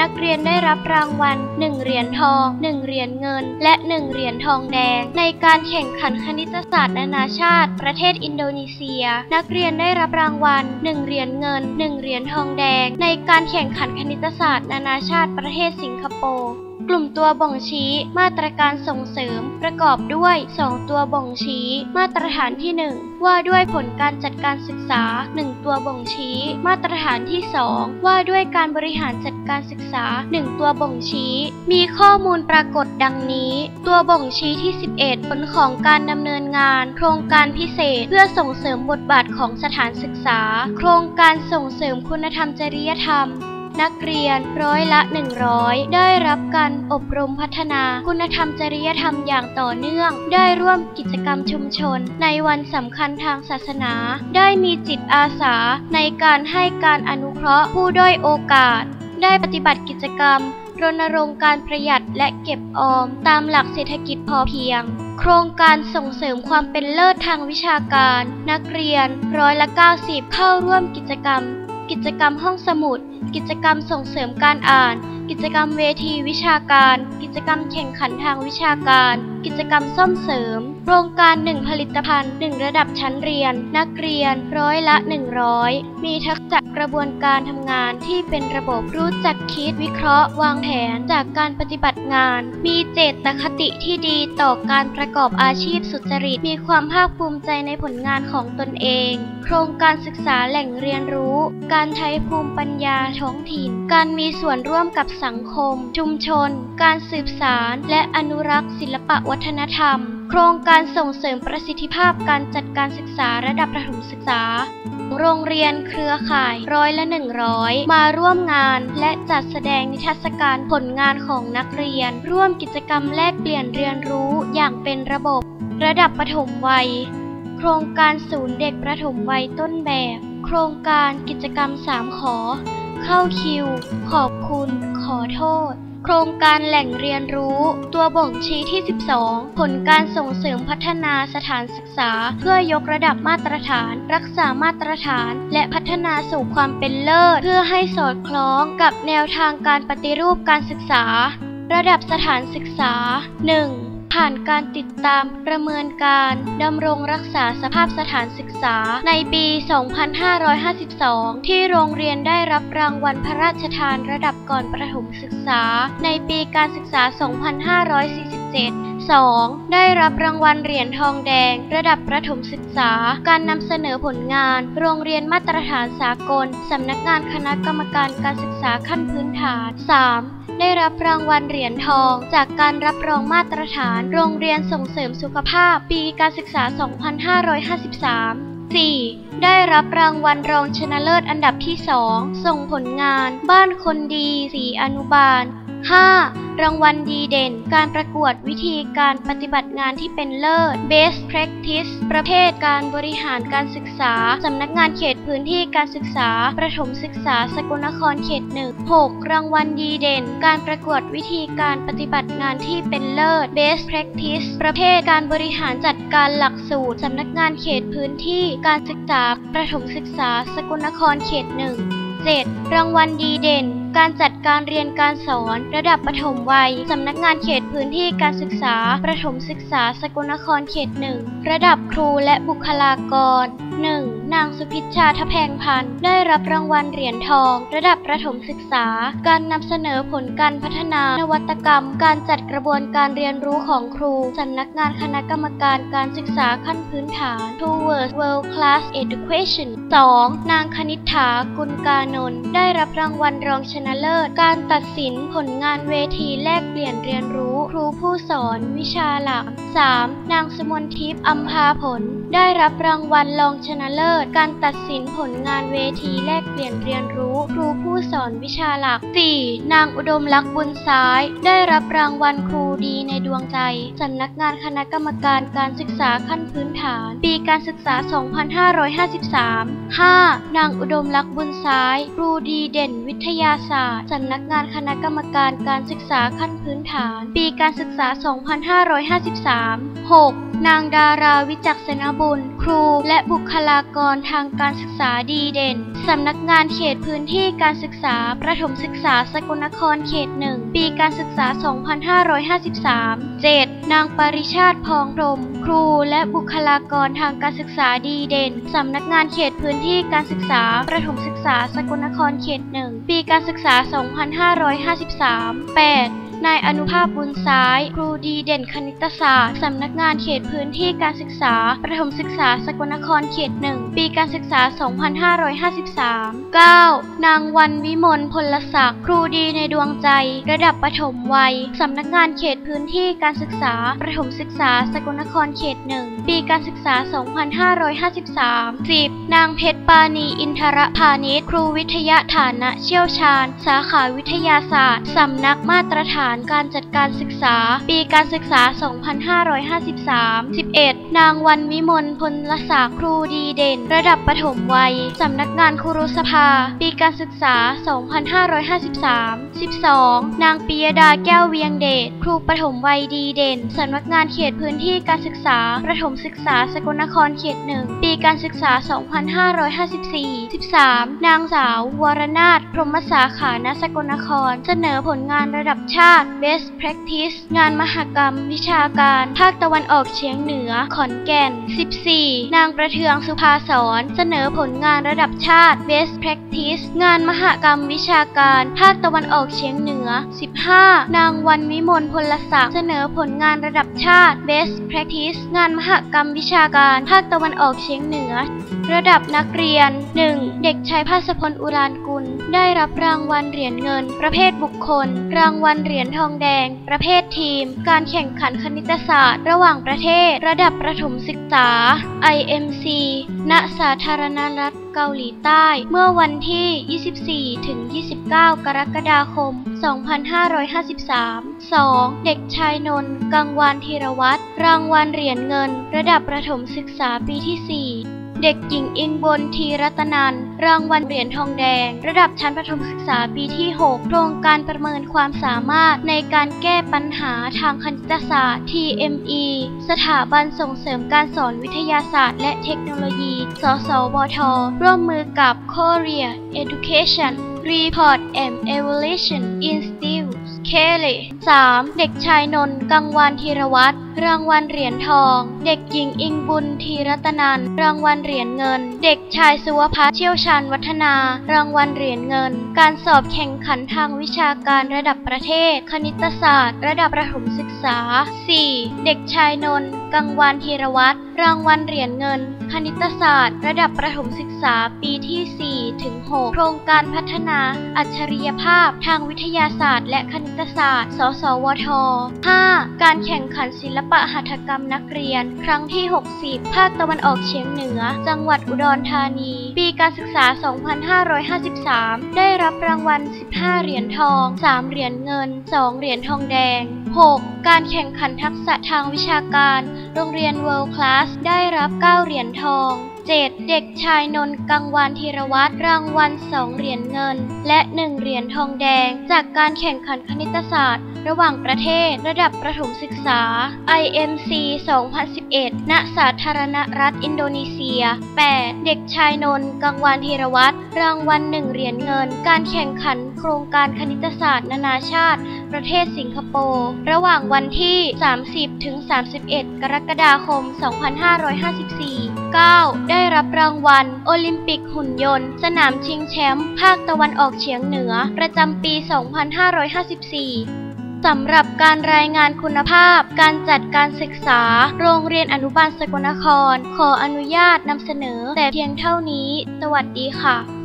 นักเรียนได้รับรางวัล 1 เหรียญทอง 1 เหรียญเงิน และ 1 เหรียญทองแดง ในการแข่งขันคณิตศาสตร์นานาชาติ ประเทศอินโดนีเซีย นักเรียนได้รับรางวัล 1 เหรียญเงิน 1 เหรียญทองแดง ในการแข่งขันคณิตศาสตร์นานาชาติประเทศสิงคโปร์ กลุ่มตัวบ่งชี้มาตรการส่งเสริม ประกอบด้วย 2 ตัวบ่งชี้ มาตรฐานที่ 1 ว่าด้วยผลการจัดการศึกษา 1 ตัวบ่งชี้ มาตรฐานที่ 2 ว่าด้วยการบริหารจัดการศึกษา 1 ตัวบ่งชี้ มีข้อมูลปรากฏดังนี้ ตัวบ่งชี้ที่ 11 ผลของการดำเนินงาน โครงการพิเศษ เพื่อส่งเสริมบทบาทของสถานศึกษา โครงการส่งเสริมคุณธรรมจริยธรรม นักเรียนร้อยละ 100 ได้รับการอบรมพัฒนา คุณธรรมจริยธรรมอย่างต่อเนื่อง ได้ร่วมกิจกรรมชุมชน ในวันสำคัญทางศาสนา ได้มีจิตอาสาในการให้การอนุเคราะห์ผู้ด้อยโอกาส ได้ปฏิบัติกิจกรรมรณรงค์การประหยัดและเก็บออม ตามหลักเศรษฐกิจพอเพียง โครงการส่งเสริมความเป็นเลิศทางวิชาการ นักเรียนร้อยละ90 เข้าร่วมกิจกรรม กิจกรรมห้องสมุด กิจกรรมส่งเสริมการอ่าน กิจกรรมเวทีวิชาการ กิจกรรมแข่งขันทางวิชาการกิจกรรมซ่อมเสริม โครงการ 1 ผลิตภัณฑ์ 1 ระดับชั้นเรียน นักเรียน ร้อยละ 100 มีทักษะกระบวนการทำงานที่เป็นระบบรู้จักคิดวิเคราะห์ วางแผนจากการปฏิบัติงาน มีเจตคติที่ดีต่อการประกอบอาชีพสุจริต มีความภาคภูมิใจในผลงานของตนเอง โครงการศึกษาแหล่งเรียนรู้ การใช้ภูมิปัญญาท้องถิ่น การมีส่วนร่วมกับสังคม ชุมชน การสืบสารและอนุรักษ์ศิลปะวัฒนธรรม โครงการส่งเสริมประสิทธิภาพการจัดการศึกษาระดับประถมศึกษา โรงเรียนเครือข่ายร้อยละ100มาร่วมงานและจัดแสดงนิทรรศการผลงานของนักเรียน ร่วมกิจกรรมแลกเปลี่ยนเรียนรู้อย่างเป็นระบบ ระดับประถมวัย โครงการศูนย์เด็กประถมวัยต้นแบบ โครงการกิจกรรม3ขอ เข้าคิว ขอบคุณ ขอโทษ ครงการแหล่งเรียนรู้ ตัวบ่งชี้ที่ 12 ผลการส่งเสริมพัฒนาสถานศึกษา เพื่อยกระดับมาตรฐาน รักษามาตรฐาน และพัฒนาสู่ความเป็นเลิศ เพื่อให้สอดคล้องกับแนวทางการปฏิรูปการศึกษา ระดับสถานศึกษา 1. ผ่านการติดตามประเมินการดำรงรักษาสภาพสถานศึกษาในปี 2552 ที่โรงเรียนได้รับรางวัลพระราชทานระดับก่อนประถมศึกษา ในปีการศึกษา 2547 2. ได้รับรางวัลเหรียญทองแดง ระดับประถมศึกษา การนำเสนอผลงาน โรงเรียนมาตรฐานสากล สำนักงานคณะกรรมการการศึกษาขั้นพื้นฐาน 3. ได้รับรางวัลเหรียญทอง จากการรับรองมาตรฐาน โรงเรียนส่งเสริมสุขภาพ ปีการศึกษา 2553 4. ได้รับรางวัลรองชนะเลิศอันดับที่ 2 ส่งผลงาน บ้านคนดีสีอนุบาล 5. รางวัลดีเด่น การประกวดวิธีการปฏิบัติงานที่เป็นเลิศ Best Practice ประเภทการบริหารการศึกษา สำนักงานเขตพื้นที่การศึกษา ประถมศึกษา สกลนครเขตหนึ่ง 6. รางวัลดีเด่น การประกวดวิธีการปฏิบัติงานที่เป็นเลิศ Best Practice ประเภทการบริหารจัดการหลักสูตร สำนักงานเขตพื้นที่การศึกษา ประถมศึกษา สกลนครเขตหนึ่ง 7. รางวัลดีเด่นการจัดการเรียนการสอน ระดับประถมวัย สำนักงานเขตพื้นที่การศึกษา ประถมศึกษาสกลนครเขตหนึ่งระดับครูและบุคลากร 1. นางสุพิชชาทแพงพันธ์ได้รับรางวัลเหรียญทอง ระดับประถมศึกษา การนำเสนอผลการพัฒนานวัตกรรม การจัดกระบวนการเรียนรู้ของครู สำนักงานคณะกรรมการการศึกษาขั้นพื้นฐาน Towards World Class Education 2. นางคณิษฐากุลกานนท์ได้รับรางวัลรองชนะเลิศ การตัดสินผลงานเวทีแลกเปลี่ยนเรียนรู้ ครูผู้สอนวิชาหลัก 3. นางสมนทิพย์อัมพาผล ได้รับรางวัลรองชนะเลิศ การตัดสินผลงานเวทีแลกเปลี่ยนเรียนรู้ ครูผู้สอนวิชาหลัก 4. นางอุดมลักษณ์บุญซ้าย ได้รับรางวัลครูดีในดวงใจ สำนักงานคณะกรรมการการศึกษาขั้นพื้นฐาน ปีการศึกษา 2553 5. นางอุดมลักษณ์บุญซ้าย ครูดีเด่นวิทยาศาสตร์ สำนักงานคณะกรรมการการศึกษาขั้นพื้นฐาน ปีการศึกษา 2553 6. นางดาราวิจักษณบุญ ครู และบุคลากรทางการศึกษาดีเด่น สำนักงานเขตพื้นที่การศึกษา ประถมศึกษาสกลนครเขตหนึ่งปีการศึกษา 2553 7. นางปริชาติพองพรม ครูและบุคลากรทางการศึกษาดีเด่น สำนักงานเขตพื้นที่การศึกษา ประถมศึกษาสกลนครเขตหนึ่ง ปีการศึกษา 2553 8. นายอนุภาพบุญซ้าย ครูดีเด่นคณิตศาสตร์ สำนักงานเขตพื้นที่การศึกษา ประถมศึกษาสกลนครเขตหนึ่ง ปีการศึกษา 2553 9. นางวันวิมลพลศักดิ์ ครูดีในดวงใจ ระดับประถมวัย สำนักงานเขตพื้นที่การศึกษา ประถมศึกษา สกลนครเขตหนึ่ง ปีการศึกษา 2553 10. นางเพชรปานีอินทรพาณิชครูวิทยาฐานะเชี่ยวชาญ สาขาวิทยาศาสตร์ สำนักมาตรฐานานการจัดการศึกษา ปีการศึกษา 2553 11 นางวันวิมลพลศักดิ์ครูดีเด่น ระดับประถมวัย สำนักงานครูสภา ปีการศึกษา 2553 12 นางปิยดาแก้วเวียงเดช ครูประถมวัยดีเด่น สำนักงานเขตพื้นที่การศึกษา ประถมศึกษาสกลนครเขตหนึ่ง ปีการศึกษา 2554 13 นางสาว วรนาถพรหมสาขาณสกลนคร เสนอผลงานระดับชาติ Best Practice งานมหกรรม วิชาการ ภาคตะวันออกเฉียงเหนือ ขอนแก่น 14 นางประเทืองสุภาสอนเสนอผลงานระดับชาติ Best Practice งานมหกรรมวิชาการ ภาคตะวันออกเฉียงเหนือ 15 นางวันวิมลพลศักดิ์เสนอผลงานระดับชาติ Best Practice งานมหกรรมวิชาการ ภาคตะวันออกเฉียงเหนือ ระดับนักเรียน 1. เด็กชายภาสพลอุรานกุล ได้รับรางวัลเหรียญเงิน ประเภทบุคคล รางวัลเหรียญทองแดง ประเภททีม การแข่งขันคณิตศาสตร์ ระหว่างประเทศ ระดับประถมศึกษา IMC ณ สาธารณรัฐเกาหลีใต้ เมื่อวันที่ 24 ถึง 29 กรกฎาคม 2553 2. เด็กชายนนท์กังวานธีรวัตรรางวัลเหรียญเงิน ระดับประถมศึกษาปีที่ 4 เด็กหญิงอิงบนทีรัตนัน รางวัลเหรียญทองแดง ระดับชั้นประถมศึกษาปีที่ 6 โครงการประเมินความสามารถในการแก้ปัญหาทางคณิตศาสตร์ TME สถาบันส่งเสริมการสอนวิทยาศาสตร์และเทคโนโลยี สสวท ร่วมมือกับ Korea Education Report and Evaluation Institute เคเล 3. เด็กชายนนท์กังวานธีรวัตร รางวัลเหรียญทอง เด็กหญิงอิงบุญธีรัตนัน รางวัลเหรียญเงิน เด็กชายสุวพัฒน์เชี่ยวชาญวัฒนา รางวัลเหรียญเงิน การสอบแข่งขันทางวิชาการระดับประเทศ คณิตศาสตร์ ระดับประถมศึกษา 4. เด็กชายนนท์กังวานธีรวัตรรางวัลเหรียญเงิน คณิตศาสตร์ ระดับประถมศึกษาปีที่ 4 ถึง 6 โครงการพัฒนา อัจฉริยภาพ ทางวิทยาศาสตร์ และคณิตศาสตร์ สสวท 5. การแข่งขันศิลปะหัตถกรรมนักเรียน ครั้งที่ 60 ภาคตะวันออกเฉียงเหนือ จังหวัดอุดรธานี ปีการศึกษา 2553 ได้รับรางวัล 15 เหรียญทอง 3 เหรียญเงิน 2 เหรียญทองแดง 6. การแข่งขันทักษะทางวิชาการ โรงเรียน World Class ได้รับ 9 เหรียญทอง 7. เด็กชายนนท์กังวานธีรวัตรรางวัล 2 เหรียญเงิน และ 1 เหรียญทองแดง จากการแข่งขันคณิตศาสตร์ ระหว่างประเทศ ระดับประถมศึกษา IMC 2011 ณ สาธารณรัฐอินโดนีเซีย 8. เด็กชายนนท์กังวานธีรวัตรรางวัล1เหรียญเงิน การแข่งขันโครงการคณิตศาสตร์ นานาชาติ ประเทศสิงคโปร์ ระหว่างวันที่ 30 ถึง 31 กรกฎาคม 2554 9. ได้รับรางวัล โอลิมปิกหุ่นยนต์ สนามชิงแชมป์ภาคตะวันออกเฉียงเหนือ ประจำปี 2554 สำหรับการรายงานคุณภาพ การจัดการศึกษา โรงเรียนอนุบาลสกลนคร ขออนุญาตนำเสนอแต่เพียงเท่านี้ สวัสดีค่ะ